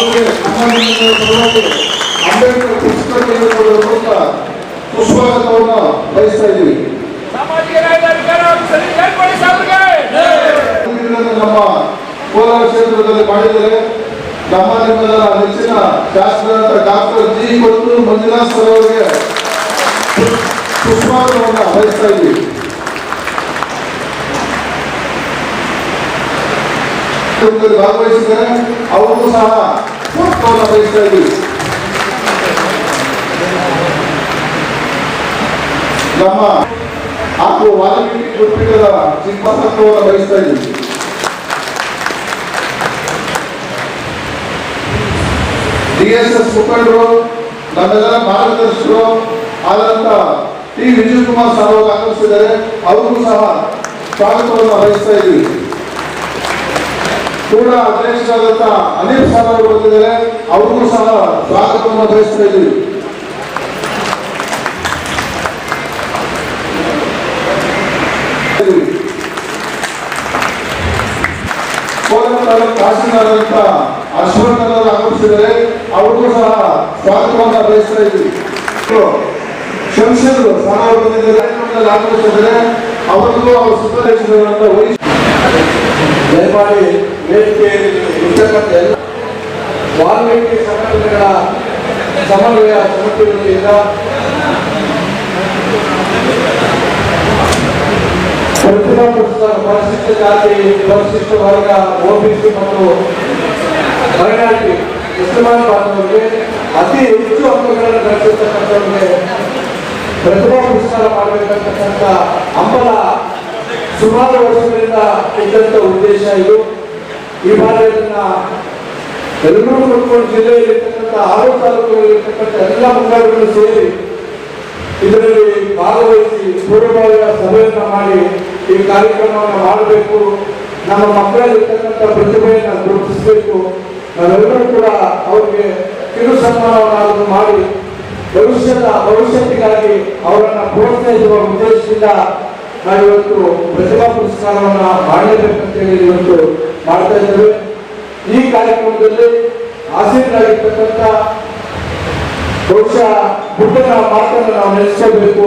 ತಾಲೂಕಿನ ಅಂಬೇಡ್ಕರ್ ಪುಸ್ತಕಗಳು ಅಂತ ಪುಷ್ಪವನ್ನು ನಮ್ಮ ಕೋಲಾರ ಕ್ಷೇತ್ರದಲ್ಲಿ ಮಾಡಿದರೆ ನಮ್ಮ ನಿಮ್ಮೆಲ್ಲರ ನೆಚ್ಚಿನ ಶಾಸಕರಾದ ಡಾಕ್ಟರ್ ಜಿ. ಕೊಟ್ಟು ಮಂಜುನಾಥ್ ಸರ್ ಅವರಿಗೆ ಬಯಸ್ತಾ ಇದ್ದೀವಿ. ಕುಟುಂಬದಲ್ಲಿ ಭಾಗವಹಿಸಿದ್ದಾರೆ ಅವರು ಸಹ ಮಹತ್ವವನ್ನು ಬಯಸ್ತಾ ಇದ್ದೀವಿ ನಮ್ಮ ಹಾಗೂ ವಾಲ್ಮೀಕಿ ಗುರುಪೀಠದ ಸಿಂಹ ಮಹತ್ವವನ್ನು ಬಯಸ್ತಾ ಇದ್ದೀವಿ ಡಿ ಎಸ್ ಮುಖಂಡರು ನಮ್ಮೆಲ್ಲರ ಮಾರ್ಗದರ್ಶಕರು ಆದಂತ ಟಿ ವಿಜಯ್ ಕುಮಾರ್ ಸರ್ ಅವರು ಆಗಮಿಸಿದ್ದಾರೆ ಅವರಿಗೂ ಸಹ ಸ್ವಾಗತವನ್ನು ಬಯಸ್ತಾ ಇದ್ದೀವಿ ಕೂಡ ಅಧ್ಯಕ್ಷರಾದಂತ ಅನಿಲ್ ಸರ್ ಅವರು ಬಂದಿದ್ದಾರೆ. ಅವ್ರಿಗೂ ಸಹ ಸ್ವಾಗತವನ್ನು ಬಯಸ್ತಾ ಇದ್ದೀವಿ. ಕೋಲಾರ ತಹಸೀಲ್ದಾರಂತ ಅಶ್ವಥ್ ಅವರು ಅವ್ರಿಗೂ ಸಹ ಸ್ವಾಗತವನ್ನು ಬಯಸ್ತಾ ಇದ್ದೀವಿ. ಶಂಶರು ಸಹ ಬಂದಿದ್ದಾರೆ. ಆಗಮಿಸಿದ್ದಾರೆ. ಅವರಿಗೂ ಅವರು ಸುತ್ತಲೇ ದಯಮಾಡಿ ವೇದಿಕೆಯಲ್ಲಿ ಇರ್ತಕ್ಕಂಥ ಎಲ್ಲ ವಾಲ್ಮೀಕಿ ಸಂಘಟನೆಗಳ ಸಮನ್ವಯ ಸಮಿತಿ ವತಿಯಿಂದ ಪ್ರತಿಭಾ ಪುರಸ್ಕಾರ ಪರಿಶಿಷ್ಟ ಜಾತಿ ಪರಿಶಿಷ್ಟ ವರ್ಗ ಓಬಿಸಿ ಮತ್ತು ಮೈನಾರಿಟಿ ಮುಸಲ್ಮಾನ್ ಬಾಂಧವರಿಗೆ ಅತಿ ಹೆಚ್ಚು ಅಂಕಗಳನ್ನು ಗಳಿಸಿರ್ತಕ್ಕಂಥವ್ರಿಗೆ ಪ್ರತಿಭಾ ಪುರಸ್ಕಾರ ಮಾಡಬೇಕಂತಕ್ಕಂಥ ಅಂಬಲ ಸುಮಾರು ವರ್ಷಗಳಿಂದ ಇದ್ದಂತ ಉದ್ದೇಶ ಇದು. ಈ ಭಾಗದಲ್ಲಿನ ಎಲ್ಲರೂ ಜಿಲ್ಲೆಯಲ್ಲಿ ಜಿಲ್ಲೆಯಲ್ಲಿರ್ತಕ್ಕಂಥ ಆರು ತಾಲೂಕುಗಳಲ್ಲಿರ್ತಕ್ಕಂಥ ಎಲ್ಲ ಮುಖಂಡರು ಸೇರಿ ಇದರಲ್ಲಿ ಭಾಗವಹಿಸಿ ಪೂರ್ವಭಾವಿಯ ಸಭೆಯನ್ನು ಮಾಡಿ ಈ ಕಾರ್ಯಕ್ರಮವನ್ನು ಮಾಡಬೇಕು. ನಮ್ಮ ಮಕ್ಕಳಲ್ಲಿರ್ತಕ್ಕಂಥ ಪ್ರತಿಭೆಯನ್ನು ಗುರುತಿಸಬೇಕು. ನಾವೆಲ್ಲರೂ ಕೂಡ ಅವರಿಗೆ ಕಿರು ಸನ್ಮಾನವನ್ನು ಮಾಡಿ ಭವಿಷ್ಯದ ಭವಿಷ್ಯಕ್ಕಾಗಿ ಅವರನ್ನು ಪ್ರೋತ್ಸಾಹಿಸುವ ಉದ್ದೇಶದಿಂದ ನಾವಿವತ್ತು ಪ್ರತಿಭಾ ಪುರಸ್ಕಾರವನ್ನು ಮಾಡಲೇಬೇಕಂತೇಳಿ ಇವತ್ತು ಮಾಡ್ತಾ ಇದ್ದೇವೆ. ಈ ಕಾರ್ಯಕ್ರಮದಲ್ಲಿ ಆಸೀನರಾಗಿರ್ತಕ್ಕಂಥ ಬಹುಶಃ ಬುದ್ಧನ ಮಾತನ್ನು ನಾವು ನೆನೆಸ್ಕೋಬೇಕು.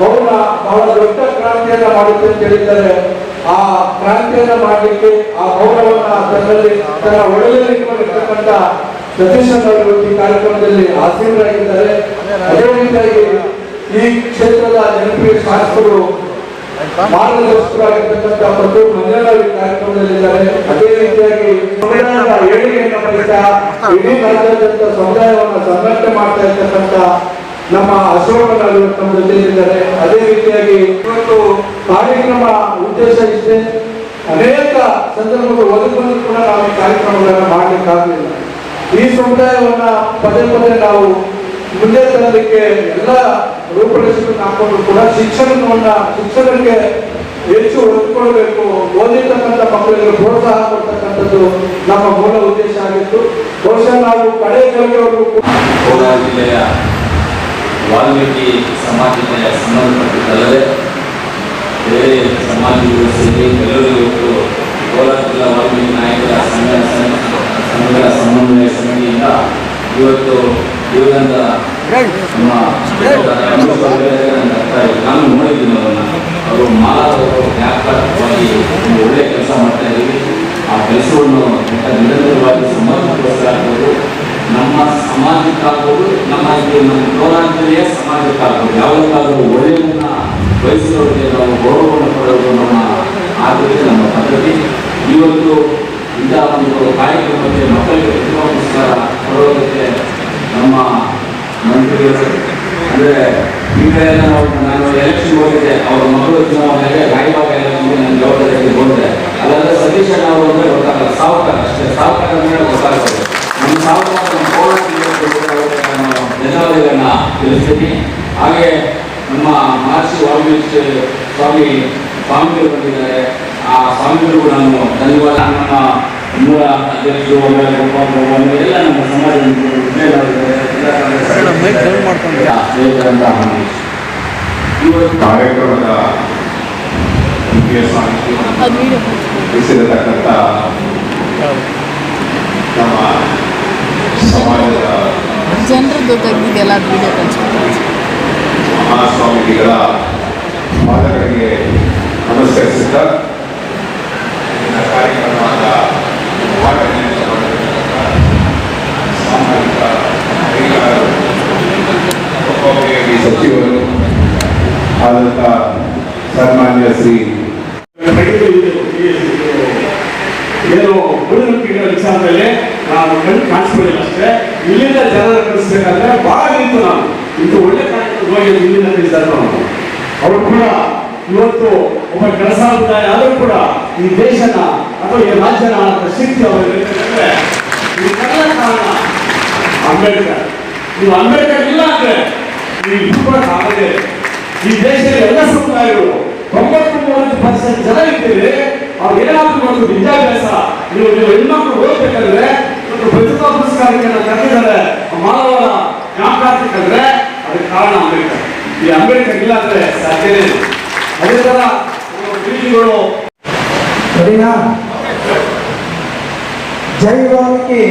ಮೌನ ಬಹಳ ದೊಡ್ಡ ಕ್ರಾಂತಿಯನ್ನ ಮಾಡುತ್ತೆ ಅಂತ ಹೇಳಿದ್ದಾರೆ. ಆ ಕ್ರಾಂತಿಯನ್ನ ಮಾಡಲಿಕ್ಕೆ ಆ ಮೌನವನ್ನ ತನ್ನಲ್ಲಿ ತನ್ನ ಒಳ್ಳೆಯಲ್ಲಿ ಇಟ್ಕೊಂಡಿರ್ತಕ್ಕಂಥ ಸತೀಶ್ ಅವರು ಈ ಕಾರ್ಯಕ್ರಮದಲ್ಲಿ ಆಸೀನರಾಗಿದ್ದಾರೆ ಅದೇ ರೀತಿಯಾಗಿ ಈ ಕ್ಷೇತ್ರದ ಜನಪ್ರಿಯ ಶಾಸಕರು ಮಾಡಲಿಕ್ಕೋಸ್ಕರವಾಗಿರ್ತಕ್ಕಂಥ ಮತ್ತು ಮಹಿಳೆಯರು ಕಾರ್ಯಕ್ರಮದಲ್ಲಿದ್ದಾರೆ. ಅದೇ ರೀತಿಯಾಗಿ ಸಂವಿಧಾನದ ಏಳಿಗೆಯನ್ನು ಇಡೀ ರಾಜ್ಯಾದ್ಯಂತ ಸಮುದಾಯವನ್ನು ಸಂರಕ್ಷಣೆ ಮಾಡ್ತಾ ಇರ್ತಕ್ಕಂಥ ನಮ್ಮ ಅಶೋಕ ಜೊತೆಯಲ್ಲಿದ್ದಾರೆ. ಅದೇ ರೀತಿಯಾಗಿ ಇವತ್ತು ಕಾರ್ಯಕ್ರಮ ಉದ್ದೇಶ ಇಷ್ಟೇ. ಅನೇಕ ಸಂದರ್ಭಗಳು ಒದಗುವುದು ಕೂಡ ನಾವು ಈ ಕಾರ್ಯಕ್ರಮಗಳನ್ನು ಮಾಡಲಿಕ್ಕಾಗಲಿಲ್ಲ ಈ ಸಮುದಾಯವನ್ನ ಪದೇ ಪದೇ ನಾವು ಮುಂದೆ ತರಲಿಕ್ಕೆ ಎಲ್ಲ ರೂಪುರೇಷೆಗಳನ್ನು ಹಾಕೊಂಡ್ರು ಕೂಡ ಶಿಕ್ಷಣವನ್ನು ಶಿಕ್ಷಣಕ್ಕೆ ಹೆಚ್ಚು ಹೊಂದ್ಕೊಳ್ಬೇಕು ಓದಿರ್ತಕ್ಕಂಥ ಮಕ್ಕಳಿಗೆ ಪ್ರೋತ್ಸಾಹ ಕೊಡ್ತಕ್ಕಂಥದ್ದು ನಮ್ಮ ಮೂಲ ಉದ್ದೇಶ ಆಗಿತ್ತು. ಬಹುಶಃ ನಾವು ಕಡೆ ಗೆಲುವರೆಗೂ ಕೋಲಾರ ಜಿಲ್ಲೆಯ ವಾಲ್ಮೀಕಿ ಸಮಾಜದ ಸಂಬಂಧಪಟ್ಟಿದ್ದಲ್ಲದೆ ಬೇರೆ ಸಮಾಜಗಳು ಸೇರಿ ಎಲ್ಲರೂ ಕೋಲಾರ ಜಿಲ್ಲಾ ವಾಲ್ಮೀಕಿ ನಾಯಕರ ಸಂಘ ಸಂಘಗಳ ಸಮನ್ವಯ ವಹಿಸುವವರಿಗೆ ನಾವು ಗೌರವವನ್ನು ಕೊಡೋದು ನಮ್ಮ ಆದ್ಯತೆ, ನಮ್ಮ ಪದ್ಧತಿ. ಈ ಒಂದು ಇಂಥ ಒಂದು ಕಾರ್ಯಕ್ರಮಕ್ಕೆ ಮಕ್ಕಳಿಗೆ ಉತ್ತಮ ಪುರಸ್ಕಾರ ಕೊಡೋದಕ್ಕೆ ನಮ್ಮ ಮಂತ್ರಿಗಳು ಅಂದರೆ ಹಿಂದೆಲ್ಲ ನಾವು ನಾನು ಎಲೆಕ್ಷನ್ ಹೋಗಿದ್ದೆ, ಅವರ ಮಕ್ಕಳು ಚುನಾವಣೆಗೆ ಗಾಯವಾಗಿ ನನ್ನ ಜವಾಬ್ದಾರಿಯಲ್ಲಿ ಹೋದೆ. ಅಲ್ಲಾದ್ರೆ ಸತೀಶ್ ಅಣ್ಣ ಅವರು ಅಂದರೆ ಗೊತ್ತಾಗಲ್ಲ ಸಾವುಕಾರ ಅಷ್ಟೇ. ಸಾವುಕಾರ ಅಂದರೆ ಗೊತ್ತಾಗ್ತದೆ. ನಮ್ಮ ಸಾವುಕಾರ ಧನ್ಯವಾದಗಳನ್ನ ತಿಳಿಸ್ತೀನಿ. ಹಾಗೆ ನಮ್ಮ ಮಹರ್ಷಿ ವಾಲ್ಮೀಕಿ ಸ್ವಾಮಿ ಸ್ವಾಮಿಗಳು ಬಂದಿದ್ದಾರೆ. ಆ ಸ್ವಾಮಿಗಳಿಗೂ ನಾನು ಧನ್ಯವಾದ ನಮ್ಮ ಮೂಲ ಅಧ್ಯಕ್ಷರು ಎಲ್ಲ ನಮ್ಮ ಸಮಾಜದ ಕಾರ್ಯಕ್ರಮದ ಮುಖ್ಯ ಸಾಹಿತ್ಯತಕ್ಕಂಥ ನಮ್ಮ ಸಮಾಜದ ಜನರದ್ದು ತೆಗೆದಿದೆಲ್ಲ ವಿಡಿಯೋ ಕಳಿಸ್ತಾರೆ ಉದ್ಘಾಟನೆಯನ್ನು ಪಾದಗಳಿಗೆ ಸಾಮಾಜಿಕ ಕಾರ್ಯಕ್ರಮದ ಲೋಕೋಪಯೋಗಿ ಸಚಿವರು ಆದಂಥ ಸನ್ಮಾನ್ಯ ಶ್ರೀ ಏನು ಉಳಿದಂಕಿಗಳ ವಿಚಾರದಲ್ಲಿ ನಾನು ಕಣ್ಣು ಕಾಣಿಸ್ಕೊಳ್ಳಿಲ್ಲ ಅಷ್ಟೇ. ಇಲ್ಲಿಂದ ಜನರ ಕಳಿಸ್ಬೇಕಂದ್ರೆ ಬಹಳ ನಿಂತು ನಾನು. ಇದು ಒಳ್ಳೆ ಕಾರ್ಯಕ್ರಮ ಹೋಗಿ ಕಳಿಸಿದ್ದಾರೆ ನಾವು ಅವರು ಕೂಡ ಇವತ್ತು ಒಬ್ಬ ಕೆಲಸ ಆದರೂ ಕೂಡ ಈ ದೇಶನ ಅಥವಾ ಈ ರಾಜ್ಯನ ಆಳದ ಶಕ್ತಿ ಅವರಿಗೆ ಅಂಬೇಡ್ಕರ್. ನೀವು ಅಂಬೇಡ್ಕರ್ ಇಲ್ಲ ಅಂದ್ರೆ ನೀವು ಕೂಡ ಆಗದೆ ಈ ದೇಶದ ಎಲ್ಲ ಸಮುದಾಯಗಳು ತೊಂಬತ್ತು ಮೂವತ್ತು ಪರ್ಸೆಂಟ್ ಜನ ಇದ್ದೀರಿ ಅವ್ರು ಏನಾದ್ರೂ ಒಂದು ವಿದ್ಯಾಭ್ಯಾಸ, ನೀವು ನೀವು ಹೆಣ್ಮಕ್ಳು ಓದ್ಬೇಕಂದ್ರೆ, ಒಂದು ಪ್ರತಿಭಾ ಪುರಸ್ಕಾರಕ್ಕೆ ಕರೆದಿದ್ದಾರೆ ಮಾನವನ ಅಂದ್ರೆ ಅದಕ್ಕೆ ಕಾರಣ ಅಂಬೇಡ್ಕರ್ ಈ ಅಂಬೇಡ್ಕರ್ ಇಲ್ಲ ಅಂದ್ರೆ ಸಾಧ್ಯನೇ ಇಲ್ಲ. ಅದೇ ತರ ನಮ್ಮ ಗುರುಜಿಗಳು ಸರಿನಾ ಜೈ ವಾಲ್ಮೀಕಿ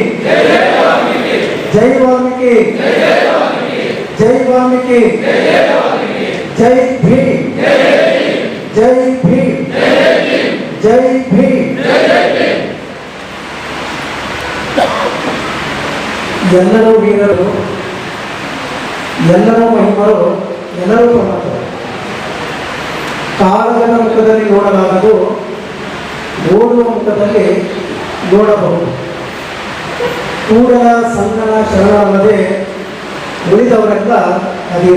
ಜೈ ವಾಲ್ಮೀಕಿ ಜೈ ವಾಲ್ಮೀಕಿ ಜೈ ಭೀಮ್ ಜೈ ಭೀಮ್ ಜೈ ಭೀಮ್ ಎಲ್ಲರೂ ಮಹಿಮರು ಎಲ್ಲರೂ ಕಾಗದ ಮುಖದಲ್ಲಿ ನೋಡಲಾಗದು ಓಡುವ ಮುಖದಲ್ಲಿ ನೋಡಬಹುದು. ಕೂಡಲ ಸಂಗನ ಶರಣರಲ್ಲದೆ ಉಳಿದವರೆಲ್ಲ ಅದೇ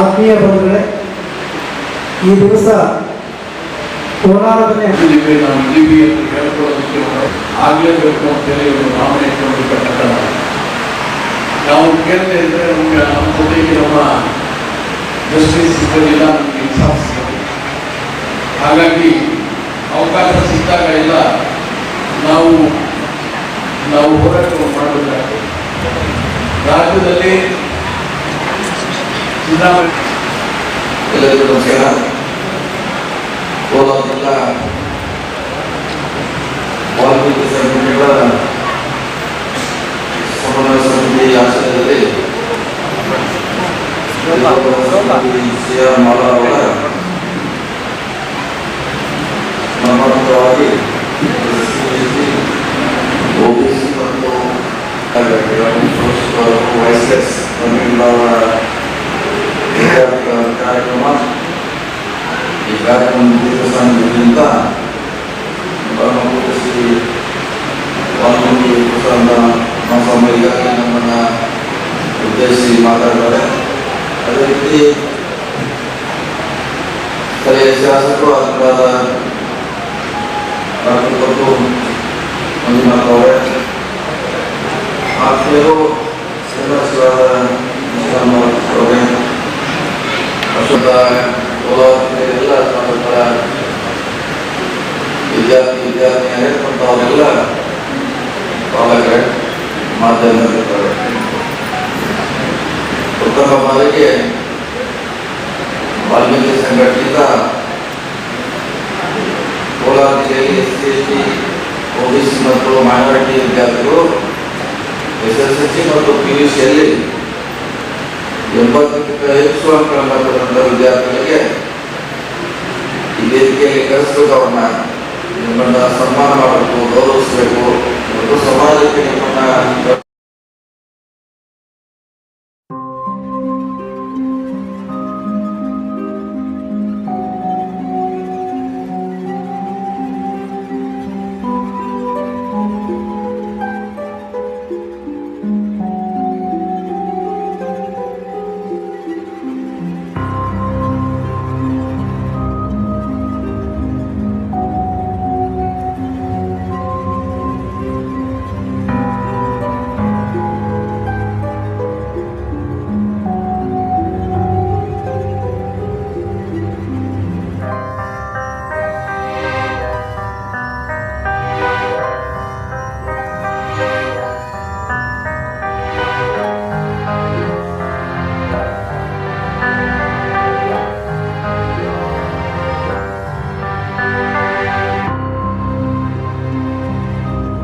ಆತ್ಮೀಯ ಬಂಧುಗಳೇ, ಈ ದಿವಸ ಕೋಲಾರದಲ್ಲಿ ಆಗಲೇಬೇಕು ಅಂತೇಳಿ ಭಾವನೆ ಇಟ್ಕೊಂಡಿರ್ತಕ್ಕಂಥ ನಾವು ಕೇಳ್ತಾ ಇದ್ದರೆ ನಮಗೆ ನಮ್ಮ ಜೊತೆಗೆ ನಮ್ಮ ಜಸ್ಟಿಸ್ ಸಿಗೋದಿಲ್ಲ ನಮಗೆ ಇನ್ಸಾಫ್ ಹಾಗಾಗಿ ಅವಕಾಶ ಸಿಕ್ಕಾಗ ಎಲ್ಲ ನಾವು ನಾವು ಹೋರಾಟ ಮಾಡಬೇಕಾಗ್ತದೆ. ರಾಜ್ಯದಲ್ಲಿ ಚುನಾವಣೆ ಎಲ್ಲರಿಗೂ ನಮಸ್ಕಾರ. ಕೋಲಾರ ವಾಲ್ಮೀಕಿ ಸಂಘಟನೆಗಳ ಸಮನ್ವಯ ಸಮಿತಿ ಆಶ್ರಯದಲ್ಲಿ ಸಿ ಆರ್ ಮಾಲಾ ಅವರ ಮರ್ಮಾತ್ಮಕವಾಗಿ ಓಬಿಸಿ ಮತ್ತು ವೈಸೆಸ್ ಅವರ ಕಾರ್ಯಕ್ರಮ ಈ ಕಾರ್ಯಕ್ರಮ ಮುಗಿಸಿದ್ದರಿಂದ ಬ್ರಹ್ಮಪುತ್ರ ಶ್ರೀ ವಾಲ್ಮೀಕಿ ಪ್ರಸಾದ ಮಹಾಸ್ವಾಮಿ ಈಗಾಗಲೇ ನಮ್ಮನ್ನು ಉದ್ದೇಶಿಸಿ ಮಾತಾಡಿದ್ದಾರೆ ಅದೇ ರೀತಿ ಸ್ಥಳೀಯ ಶಾಸಕರು ಆದ ಡಾಕ್ಟರ್ ಮತ್ತು ಮಂಜುನಾಥ್ ಅವರೇ ಆತ್ಮೀಯರು ಶ್ರೀನಿವಾಸರಾದ ಅವರೇ ಅಶೋಕ ಕೋಲಾರ ಎಲ್ಲ ಸ್ವಾತಂತ್ರ್ಯ ವಿದ್ಯಾರ್ಥಿ ವಿದ್ಯಾರ್ಥಿನಿಯರೇ ಮತ್ತು ಅವರೆಲ್ಲ ಪಾಲಕರೇ ಮಾಧ್ಯಮಿಕರೇ ಪ್ರಥಮ ಬಾರಿಗೆ ವಾಲ್ಮೀಕಿ ಸಂಘಟನೆಯಿಂದ ಕೋಲಾರ ಜಿಲ್ಲೆಯಲ್ಲಿ వాల్మీకి సంఘటిత కోలాది ఎస్సీ ఓబీసీ ಮತ್ತು ಮೈನಾರಿಟಿ ವಿದ್ಯಾರ್ಥಿಗಳು ಎಸ್ ಎಸ್ ಎಲ್ ಸಿ ಮತ್ತು ಪಿ ಯು ಸಿಯಲ್ಲಿ ಎಂಬತ್ತಕ್ಕಿಂತ ಹೆಚ್ಚು ಅಂಕಗಳನ್ನು ಪಡೆದಂಥ ವಿದ್ಯಾರ್ಥಿಗಳಿಗೆ ಈ ವೇದಿಕೆಯಲ್ಲಿ ಕರೆಸಬೇಕು ಅವ್ರನ್ನ ನಿಮ್ಮನ್ನು ಸನ್ಮಾನ ಮಾಡಬೇಕು ಗೌರವಿಸಬೇಕು ಮತ್ತು ಸಮಾಜಕ್ಕೆ ನಿಮ್ಮನ್ನು